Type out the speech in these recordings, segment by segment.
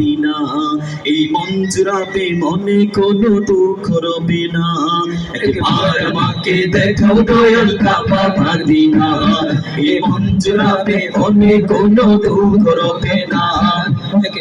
মাদিনা এই মন জুড়াবে মনে কোনো দুঃখ রবে না। একবার আমাকে দেখাও দয়াল কাবা মাদিনা এই মন জুড়াবে মনে কোনো দুঃখ না।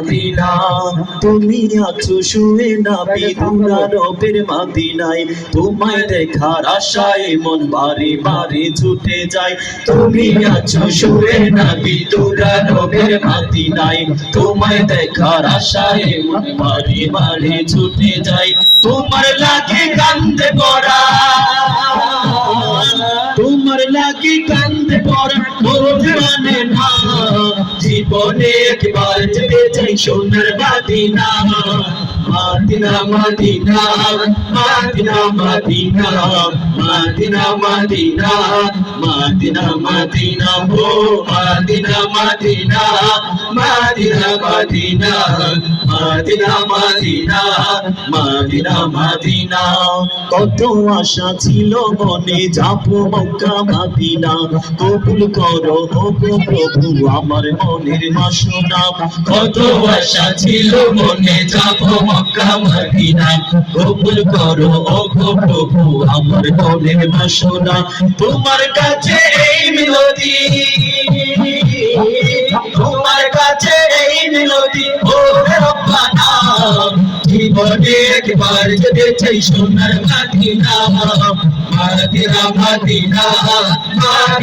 মাদিনা তুমি আছো শুয়ে না বিধুনা রবের মাদিনায়। তোমায় দেখার আশায় মন বারে বারে ছুটে যায়। তুমি আছো শুয়ে না বিধুনা রবের মাদিনায়। তোমায় দেখার আশায় মন বারে বারে ছুটে যায়। তোমার লাগে কান্দে পড়া। তোমার লাগে কান্দে পড়া মোর মানে না জীবনে একবার যেতে চাই সোনার মাদিনা মাদিনা মাদিনা মাদিনা মাদিনা মাদিনা মাদিনা মাদিনা মাদিনা হো মাদিনা মাদিনা মাদিনা মাদিনা মাদিনা মাদিনা মাদিনা মাদিনা কত আশা ছিল মনে যাব মক্কা মাদিনা কবুল করো ওগো প্রভু, আমার মনের বাসনা কত আশা ছিল মনে যাব মক্কা মাদিনা কবুল করো ওগো প্রভু আমার মনের বাসনা তোমার কাছে এই মিনতি তোমার কাছে এই মিনতি ও রব্বানা জীবনে একবার যেতে চাই সোনার মাদিনা মাদিনা মাদিনা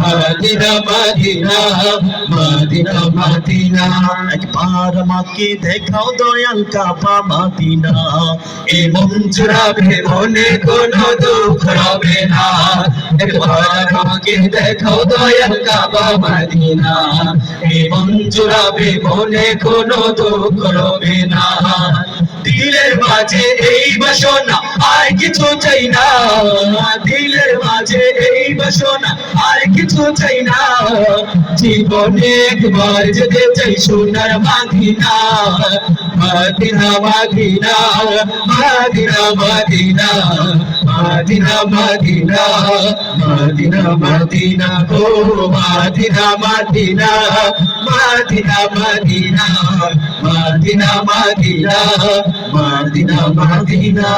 মাদিনা মাদিনা মাদিনা। মাদিনা একবার আমাকে দেখাও দয়াল কাবা মাদিনা। এ মন জুড়াবে মনে কোনো দুঃখ রবে না। একবার আমাকে দেখাও দয়াল কাবা মাদিনা। এ মন জুড়াবে মনে কোনো দুঃখ রবে না। দিলের মাঝে এই বাসনা আর কিছু চাই না। আর কিছু চাই না জীবনে যেতে চাই সোনার মাদিনা মাদিনা মাদিনা মাদিনা মাদিনা মাদিনা মাদিনা মাদিনা মাদিনা ও মাদিনা মাদিনা মাদিনা মাদিনা মাদিনা মাদিনা মাদিনা মাদিনা